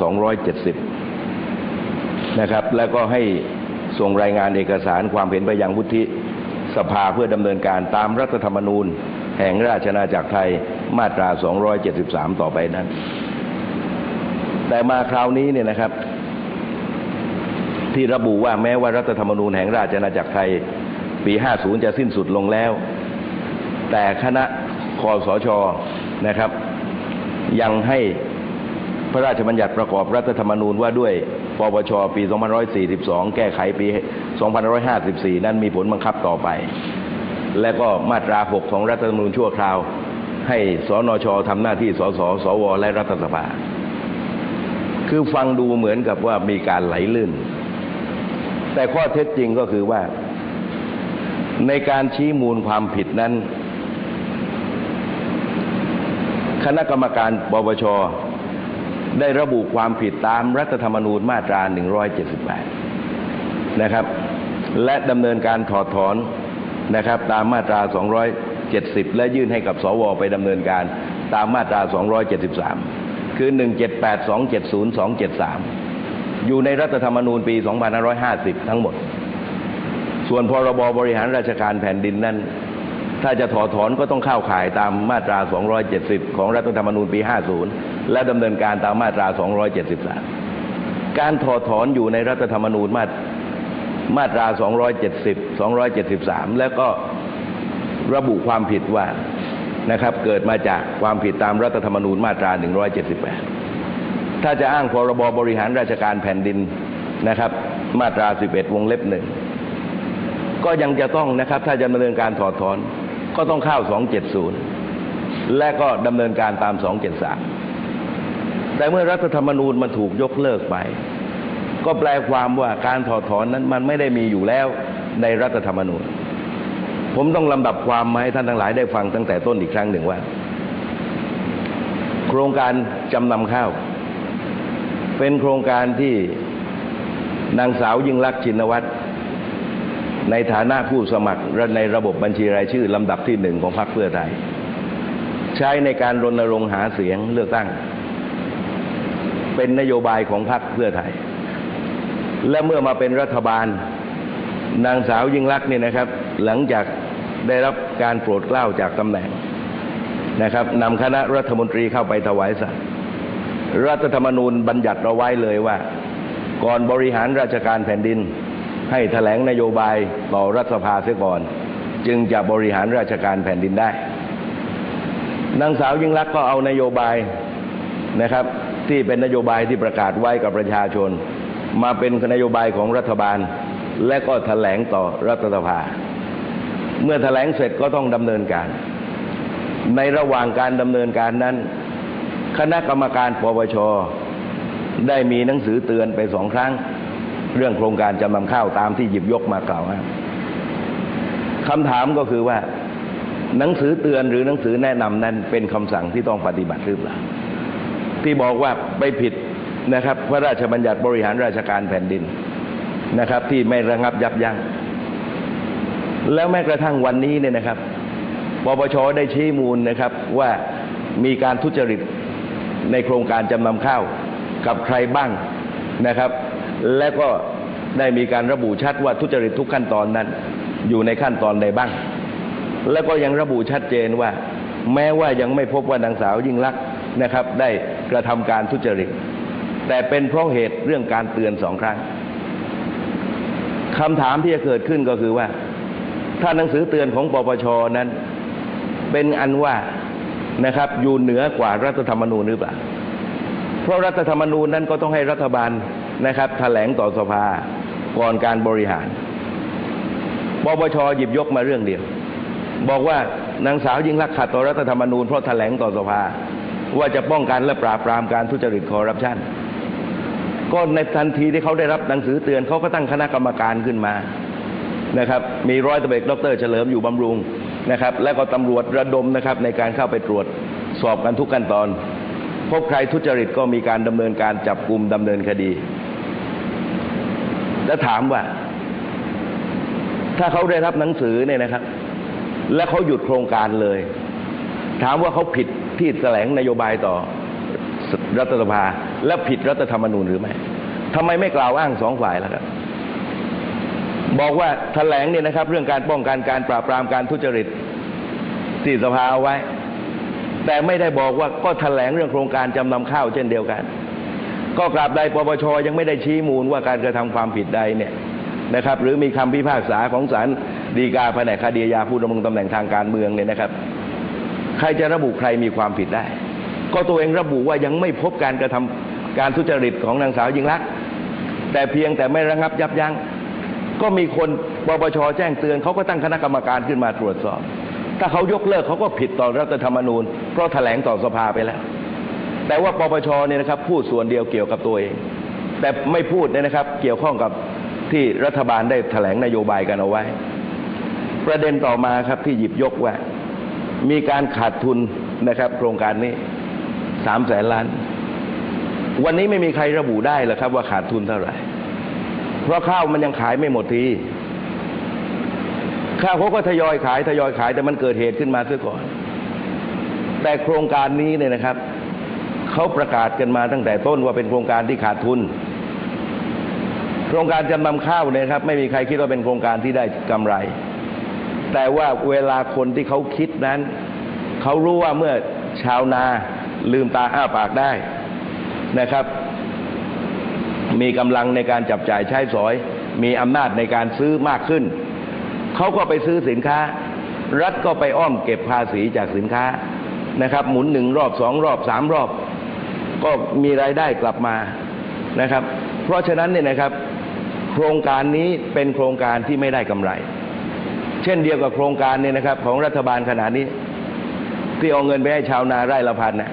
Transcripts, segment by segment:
270 นะครับ แล้วก็ให้ส่งรายงานเอกสารความเห็นไปยังวุฒิสภาเพื่อดำเนินการตามรัฐธรรมนูญ แห่งราชอาณาจักรไทยมาตรา 273 ต่อไปนั้น แต่มาคราวนี้เนี่ยนะครับ ที่ระบุว่าแม้ว่ารัฐธรรมนูญแห่งราชอาณาจักรไทย ปี 50 จะสิ้นสุดลงแล้ว แต่คณะคอสชนะครับ ยังให้ พระราชบัญญัติประกอบรัฐธรรมนูญว่าด้วยปปชปี 2542 แก้ไขปี 2554 นั้นมีผลบังคับต่อไป และก็มาตรา 6 ของรัฐธรรมนูญชั่วคราว ให้สนชทำหน้าที่สสสว และรัฐสภา คือฟังดูเหมือนกับว่ามีการไหลลื่น แต่ข้อเท็จจริงก็คือว่า ในการชี้มูลความผิดนั้น คณะกรรมการปปช ได้ระบุความผิดตามรัฐธรรมนูญมาตรา 178 นะครับ และดำเนินการถอดถอนนะครับ ตามมาตรา 270 และยื่นให้กับสวไปดำเนินการตามมาตรา 273 คือ 178 270 273 อยู่ในรัฐธรรมนูญปี 2550 ทั้งหมด ส่วนพรบบริหารราชการแผ่นดินนั้นถ้าจะถอดถอนก็ต้องเข้าข่ายตามมาตรา 270 ของรัฐธรรมนูญปี 50 และดำเนินการตามมาตรา 273 การถอดถอนอยู่ในรัฐธรรมนูญมาตมาตรา 270 273 แล้วก็ระบุความผิดว่านะครับเกิดมาจากความผิดตามรัฐธรรมนูญมาตรา 178 ถ้าจะอ้างพรบบริหารราชการแผ่นดินนะครับ มาตรา 11 วงเล็บหนึ่งก็ยังจะต้องนะครับ ถ้าจะดำเนินการถอดถอน ก็ต้องเข้า 270 และก็ดำเนินการตาม 273 แต่เมื่อรัฐธรรมนูญมันถูกยกเลิกไป ก็แปลความว่าการถอดถอนนั้นมันไม่ได้มีอยู่แล้วในรัฐธรรมนูญ ผมต้องลำดับความมาให้ท่านทั้งหลายได้ฟังตั้งแต่ต้นอีกครั้งหนึ่งว่า โครงการจำนำข้าว เป็นโครงการที่นางสาวยิ่งลักษณ์ชินวัตรในฐานะผู้สมัครในระบบบัญชีรายชื่อลำดับที่หนึ่งของพรรคเพื่อไทย ใช้ในการรณรงค์หาเสียงเลือกตั้ง เป็นนโยบายของพรรคเพื่อไทย และเมื่อมาเป็นรัฐบาล นางสาวยิ่งลักษณ์เนี่ยนะครับ หลังจากได้รับการโปรดเกล้าจากตำแหน่งนะครับนำคณะรัฐมนตรีเข้าไปถวายสัตย์รัฐธรรมนูญบัญญัติเอาไว้เลยว่า ก่อนบริหารราชการแผ่นดิน ให้แถลงนโยบายต่อรัฐสภาเสียก่อน จึงจะบริหารราชการแผ่นดินได้นางสาวยิ่งลักษณ์ก็เอานโยบายนะครับ ที่เป็นนโยบายที่ประกาศไว้กับประชาชน มาเป็นนโยบายของรัฐบาล และก็แถลงต่อรัฐสภา เมื่อแถลงเสร็จก็ต้องดำเนินการ ในระหว่างการดำเนินการนั้น คณะกรรมการปปชได้มีหนังสือเตือนไปสองครั้ง เรื่องโครงการจำนำข้าวตามที่หยิบยกมากล่าวอ้างคำถามก็คือว่า หนังสือเตือนหรือหนังสือแนะนำนั้นเป็นคำสั่งที่ต้องปฏิบัติหรือเปล่า ที่บอกว่าไปผิดนะครับ พระราชบัญญัติบริหารราชการแผ่นดินนะครับ ที่ไม่ระงับยับยัง้งแล้วแม้กระทั่งวันนี้เนี่ยนะครับปปชได้ชี้มูลนะครับว่ามีการทุจริตในโครงการจำนำข้าวกับใครบ้างนะครับ และก็ได้มีการระบุชัดว่าทุจริตทุกขั้นตอนนั้น อยู่ในขั้นตอนใดบ้าง แล้วก็ยังระบุชัดเจนว่า แม้ว่ายังไม่พบว่านางสาวยิ่งลักษณ์ นะครับได้กระทำการทุจริต แต่เป็นเพราะเหตุเรื่องการเตือนสองครั้งคำถามที่จะเกิดขึ้นก็คือว่า ถ้าหนังสือเตือนของปปชนั้น เป็นอันว่านะครับอยู่เหนือกว่ารัฐธรรมนูญหรือเปล่าเพราะรัฐธรรมนูญนั้นก็ต้องให้รัฐบาลนะครับแถลงต่อสภาก่อนการบริหารปปชหยิบยกมาเรื่องเดียว บอกว่านางสาวยิ่งลักษณ์ขัดต่อรัฐธรรมนูญเพราะแถลงต่อสภา ว่าจะป้องกันและปราบปรามการทุจริตคอร์รัปชันก็ในทันทีที่เขาได้รับหนังสือเตือนเขาก็ตั้งคณะกรรมการขึ้นมานะครับ มีร้อยตำรวจดรเฉลิมอยู่บำรุงนะครับ และก็ตำรวจระดมนะครับในการเข้าไปตรวจสอบกันทุกขั้นตอน พบใครทุจริตก็มีการดำเนินการจับกลุ่มดำเนินคดี แล้วถามว่า ถ้าเขาได้รับหนังสือเนี่ยนะครับ และเขาหยุดโครงการเลย ถามว่าเขาผิด ที่แถลงนโยบายต่อรัฐสภา และผิดรัฐธรรมนูญหรือไม่ทำไมไม่กล่าวอ้างสองฝ่ายล่ะครับบอกว่าแถลงเนี่ยนะครับ เรื่องการป้องกันการปราบปรามการทุจริตที่สภาเอาไว้ แต่ไม่ได้บอกว่าก็แถลงเรื่องโครงการจำนำข้าวเช่นเดียวกัน ก็กราบใดปปชยังไม่ได้ชี้มูลว่าการกระทำความผิดใดเนี่ยนะครับ หรือมีคำพิพากษาของศาลฎีกาแผนกคดีอาญาผู้ดำรงตำแหน่งทางการเมืองเนี่ยนะครับ ใครจะระบุใครมีความผิดได้ ก็ตัวเองระบุว่ายังไม่พบการกระทำการทุจริตของนางสาวยิ่งลักษณ์แต่เพียงแต่ไม่ระงับยับยั้งก็มีคนปปชแจ้งเตือนเขาก็ตั้งคณะกรรมการขึ้นมาตรวจสอบ ถ้าเขายกเลิกเขาก็ผิดต่อรัฐธรรมนูญ เพราะแถลงต่อสภาไปแล้ว แต่ว่าปปชเนี่ยนะครับพูดส่วนเดียวเกี่ยวกับตัวเอง แต่ไม่พูดเนี่ยนะครับเกี่ยวข้องกับที่รัฐบาลได้แถลงนโยบายกันเอาไว้ ประเด็นต่อมาครับที่หยิบยกว่า มีการขาดทุนนะครับ โครงการนี้สามแสนล้าน วันนี้ไม่มีใครระบุได้หรอกครับ ว่าขาดทุนเท่าไหร่ เพราะข้าวมันยังขายไม่หมดที ข้าวเขาก็ทยอยขายทยอยขายแต่มันเกิดเหตุขึ้นมาซะก่อน แต่โครงการนี้เนี่ยนะครับเขาประกาศกันมาตั้งแต่ต้นว่าเป็นโครงการที่ขาดทุน โครงการจำนำข้าวเนี่ยครับ ไม่มีใครคิดว่าเป็นโครงการที่ได้กำไร แต่ว่าเวลาคนที่เขาคิดนั้น เขารู้ว่าเมื่อชาวนาลืมตาอ้าปากได้นะครับ มีกำลังในการจับจ่ายใช้สอย มีอำนาจในการซื้อมากขึ้น เขาก็ไปซื้อสินค้า รัฐก็ไปอ้อมเก็บภาษีจากสินค้านะครับ หมุนหนึ่งรอบสองรอบสามรอบ ก็มีรายได้กลับมานะครับ เพราะฉะนั้นเนี่ยนะครับ โครงการนี้เป็นโครงการที่ไม่ได้กำไร เช่นเดียวกับโครงการเนี่ยนะครับ ของรัฐบาลขณะนี้ ที่เอาเงินไปให้ชาวนาไร่ละพันนะ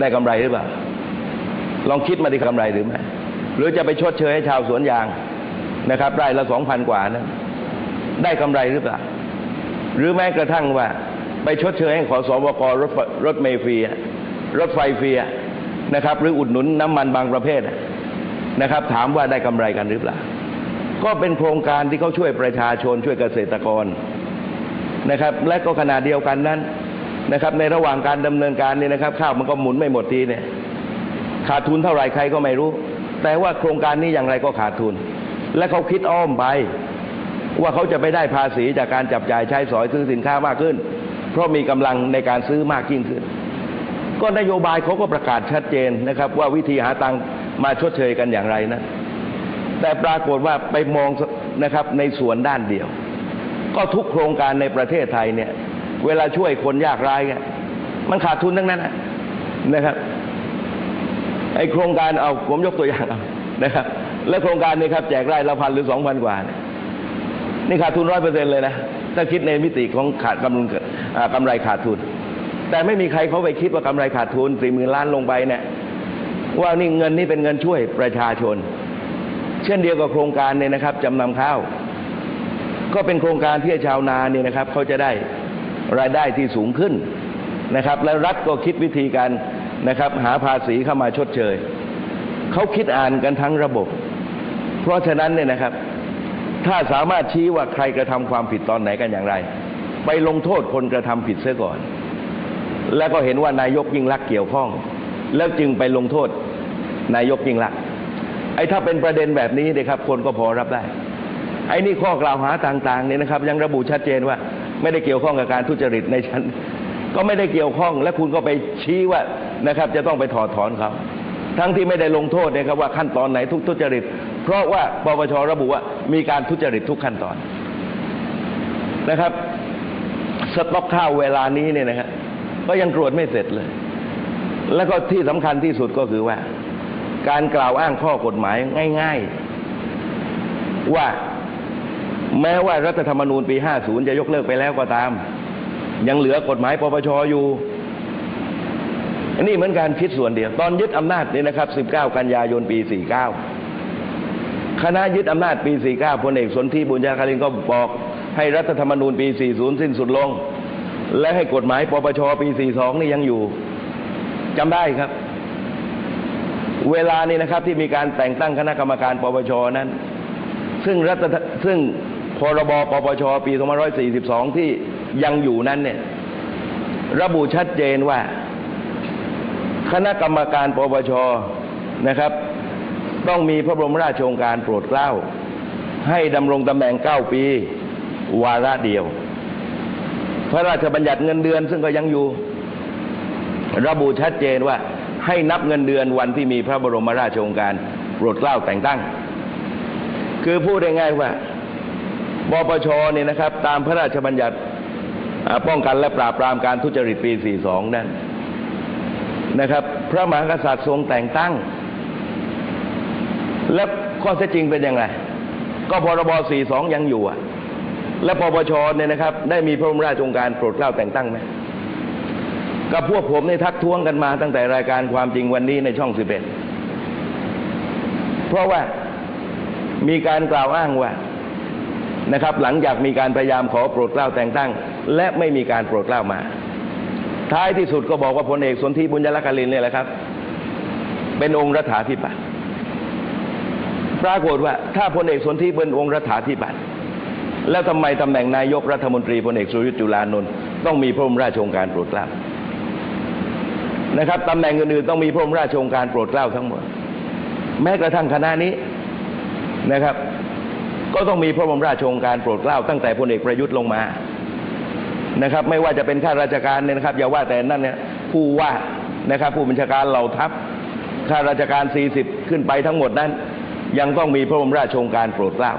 ได้กำไรหรือเปล่า ลองคิดมาดิกำไรหรือไม่หรือจะไปชดเชยให้ชาวสวนยางนะครับไร่ละสองพันกว่านั้นได้กำไรหรือเปล่า หรือแม้กระทั่งว่า ไปชดเชยให้ขอสบกรถรถเมล์ฟรีรถไฟฟรีนะครับ หรืออุดหนุนน้ำมันบางประเภทนะครับ ถามว่าได้กำไรกันหรือเปล่า ก็เป็นโครงการที่เขาช่วยประชาชนช่วยเกษตรกร นะครับ และก็ขณะเดียวกันนั้นนะครับ ในระหว่างการดำเนินการเนี่ยนะครับข้าวมันก็หมุนไม่หมดทีเนี่ยขาดทุนเท่าไหร่ใครก็ไม่รู้ แต่ว่าโครงการนี้อย่างไรก็ขาดทุน และเขาคิดอ้อมไป ว่าเขาจะไปได้ภาษีจากการจับจ่ายใช้สอยซื้อสินค้ามากขึ้น เพราะมีกำลังในการซื้อมากยิ่งขึ้น ก็นโยบายเขาก็ประกาศชัดเจนนะครับ ว่าวิธีหาตังมาชดเชยกันอย่างไรนะ แต่ปรากฏว่าไปมองนะครับในส่วนด้านเดียว ก็ทุกโครงการในประเทศไทยเนี่ย เวลาช่วยคนยากไร้เนี่ยมันขาดทุนทั้งนั้นนะนะครับไอโครงการเอาผมยกตัวอย่างเอานะครับ แล้วโครงการนี้ครับแจกไร่ละพันหรือสองพันกว่าเนี่ยนี่ขาดทุนร้อยเปอร์เซ็นต์เลยนะ ถ้าคิดในมิติของขาดกำลังกำไรขาดทุน แต่ไม่มีใครเขาไปคิดว่ากำไรขาดทุนสี่หมื่นล้านลงไปเนี่ยว่านี่เงินนี่เป็นเงินช่วยประชาชน เช่นเดียวกับโครงการเนี่ยนะครับจำนำข้าว ก็เป็นโครงการที่ชาวนาเนี่ยนะครับเขาจะได้รายได้ที่สูงขึ้นนะครับ แล้วรัฐก็คิดวิธีการนะครับ หาภาษีเข้ามาชดเชยเขาคิดอ่านกันทั้งระบบ เพราะฉะนั้นเนี่ยนะครับ ถ้าสามารถชี้ว่าใครกระทำความผิดตอนไหนกันอย่างไร ไปลงโทษคนกระทำผิดเสียก่อน แล้วก็เห็นว่านายกยิ่งรักเกี่ยวข้อง แล้วจึงไปลงโทษนายกยิ่งรักไอ้ถ้าเป็นประเด็นแบบนี้นะครับคนก็พอรับได้ อ้นี่ข้อกล่าวหาต่างๆเนี่ยนะครับ ยังระบุชัดเจนว่า ไม่ได้เกี่ยวข้องกับการทุจริตในชั้น ก็ไม่ได้เกี่ยวข้องและคุณก็ไปชี้ว่านะครับ จะต้องไปถอดถอนเขาทั้งที่ไม่ได้ลงโทษนะครับว่าขั้นตอนไหนทุกทุจริต เพราะว่าปปชระบุว่ามีการทุจริตทุกขั้นตอนนะครับสต็อกข้าวเวลานี้เนี่ยนะครับก็ยังตรวจไม่เสร็จเลย แล้วก็ที่สำคัญที่สุดก็คือว่า การกล่าวอ้างข้อกฎหมายง่าย ๆ ว่า แม้ว่ารัฐธรรมนูญปี 50 จะยกเลิกไปแล้วก็ตาม ยังเหลือกฎหมายปปชอยู่อันนี้เหมือนการคิดส่วนเดียว ตอนยึดอำนาจนี่นะครับ 19 กันยายนปี 49 คณะยึดอำนาจปี 49พลเอกสนธิบุญญาคารินก็บอกให้รัฐธรรมนูญปี 40 สิ้นสุดลง และให้กฎหมายปปชปี 42 นี่ยังอยู่จำได้ครับ เวลานี้นะครับที่มีการแต่งตั้งคณะกรรมการปปชนั้น ซึ่งรัฐซึ่ง พรบปปชปี2542 ที่ยังอยู่นั้นเนี่ยระบุชัดเจนว่า คณะกรรมการปปชนะครับ ต้องมีพระบรมราชโองการโปรดเกล้า ให้ดำรงตำแหน่งเก้าปี วาระเดียว พระราชบัญญัติเงินเดือนซึ่งก็ยังอยู่ ระบุชัดเจนว่าให้นับเงินเดือนวันที่มีพระบรมราชโองการโปรดเกล้าแต่งตั้ง คือพูดได้ง่ายว่า ปปชเนี่ยนะครับ ตามพระราชบัญญัติป้องกันและปราบปรามการทุจริตปี 42 นั้นนะครับ พระมหากษัตริย์ทรงแต่งตั้ง และข้อเท็จจริงเป็นยังไง ก็พรบ 42 ยังอยู่อะ และปปชเนี่ยนะครับ ได้มีพระบรมราชโองการโปรดเกล้าแต่งตั้งไหมก็พวกผมในยทักท้วงกันมาตั้งแต่รายการความจริงวันนี้ในช่อง 11 เพราะว่ามีการกล่าวอ้างว่า นะครับหลังจากมีการพยายามขอโปรดเกล้าแต่งตั้ง และไม่มีการโปรดเกล้ามา ท้ายที่สุดก็บอกว่าพลเอกสนธิบุญยรักลินเนี่ยแหละครับ เป็นองค์รัฐาธิปัตย์ปรากฏว่าถ้าพลเอกสนธิเป็นองค์รัฐาธิปัตย์แล้วทำไมตำแหน่งนายกรัฐมนตรีพลเอกสุรยุทธ์จุลานนท์ต้องมีพระบรมราชโองการโปรดเกล้านะครับตำแหน่งอื่นๆต้องมีพระบรมราชโองการโปรดเกล้าทั้งหมด แม้กระทั่งคณะนี้นะครับ ก็ต้องมีพระบรมราชโองการโปรดเกล้าตั้งแต่พลเอกประยุทธ์ลงมานะครับ ไม่ว่าจะเป็นข้าราชการเนี่ยนะครับ อย่าว่าแต่นั่นเนี่ยผู้ว่านะครับ ผู้บัญชาการเหล่าทัพข้าราชการ 40 ขึ้นไปทั้งหมดนั้น ยังต้องมีพระบรมราชโองการโปรดเกล้า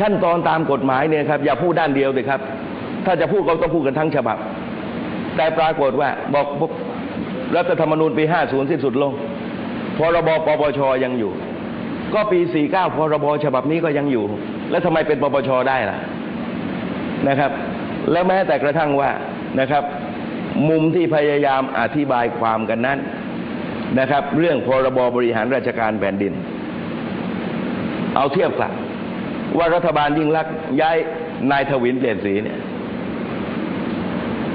ขั้นตอนตามกฎหมายเนี่ยครับ อย่าพูดด้านเดียวเลยครับ ถ้าจะพูดก็ต้องพูดกันทั้งฉบับ แต่ปรากฏว่าบอกรัฐธรรมนูญปี 50 สิ้นสุดลงพรบปปชยังอยู่ ก็ปี 49 พรบฉบับนี้ก็ยังอยู่ แล้วทำไมเป็นปปชได้ล่ะนะครับ แล้วแม้แต่กระทั่งว่านะครับ มุมที่พยายามอธิบายความกันนั้นนะครับ เรื่องพรบบริหารราชการแผ่นดิน เอาเทียบกับว่ารัฐบาลยิ่งรักษณ์ย้ายนายทวินเปลี่ยนสีเนี่ย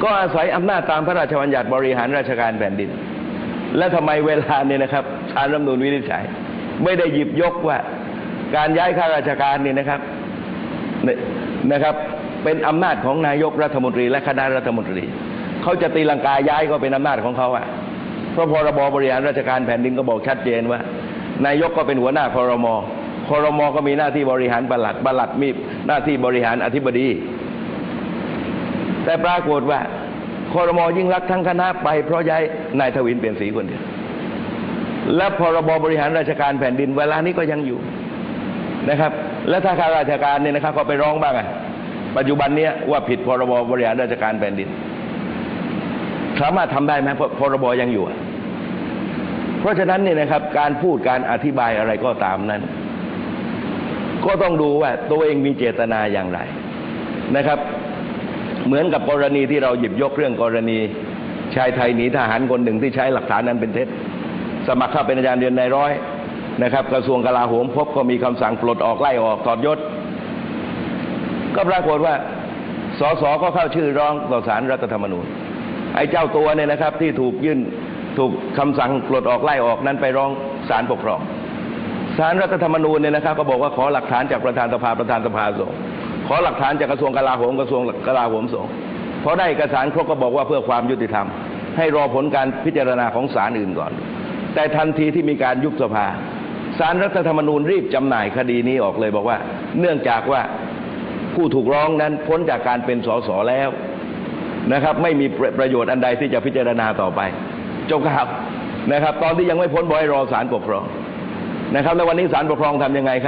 ก็อาศัยอำนาจตามพระราชบัญญัติบริหารราชการแผ่นดิน และทำไมเวลาเนี่ยนะครับสารรัฐมนูญวินิจฉัย ไม่ได้หยิบยกว่าการย้ายข้าราชการนี่นะครับนะครับ เป็นอำนาจของนายกรัฐมนตรี และคณะรัฐมนตรีเขาจะตีลังกาย้ายก็เป็นอำนาจของเขาอะเพราะพรบบริหารราชการแผ่นดินก็บอกชัดเจนว่า นายกก็เป็นหัวหน้าครมครมก็มีหน้าที่บริหารปลัดปลัดมีหน้าที่บริหารอธิบดี แต่ปรากฏว่าคอรมอยิ่งรักทั้งคณะไปเพราะย้ายนายทวินเปลี่ยนสีคนเดียว และพรบบริหารราชการแผ่นดินเวลานี้ก็ยังอยู่นะครับ และถ้าข้าราชการเนี่ยนะครับก็ไปร้องบ้างอะปัจจุบันเนี้ยว่าผิดพรบบริหารราชการแผ่นดิน สามารถทำได้ไหมพรบยังอยู่ เพราะฉะนั้นเนี่ยนะครับ การพูดการอธิบายอะไรก็ตามนั้น ก็ต้องดูว่าตัวเองมีเจตนาอย่างไรนะครับ เหมือนกับกรณีที่เราหยิบยกเรื่องกรณีชายไทยหนีทหารคนหนึ่งที่ใช้หลักฐานนั้นเป็นเท็จ สมัครเข้าเป็นอาจารย์เรียนในร้อยนะครับ กระทรวงกลาโหมพบก็มีคำสั่งปลดออกไล่ออกถอดยศ ก็ปรากฏว่าสสก็เข้าชื่อร้องต่อศาลรัฐธรรมนูญไอ้เจ้าตัวเนี่ยนะครับ ที่ถูกยื่นถูกคำสั่งปลดออกไล่ออกนั้นไปร้องศาลปกครองศาลรัฐธรรมนูญเนี่ยนะครับ ก็บอกว่าขอหลักฐานจากประธานสภาประธานสภาส่งขอหลักฐานจากกระทรวงกลาโหมกระทรวงกลาโหมส่งพอได้เอกสารครบก็บอกว่าเพื่อความยุติธรรม ให้รอผลการพิจารณาของศาลอื่นก่อน แต่ทันทีที่มีการยุบสภาสารรัฐธรรมนูญรีบจำหน่ายคดีนี้ออกเลยบอกว่า เนื่องจากว่าผู้ถูกร้องนั้นพ้นจากการเป็นสสแล้วนะครับ ไม่มีประโยชน์อันใดที่จะพิจารณาต่อไปจบครับนะครับ ตอนที่ยังไม่พ้นบอยรอสารปกครองนะครับ แล้ววันนี้สารปกครองทำยังไงครับ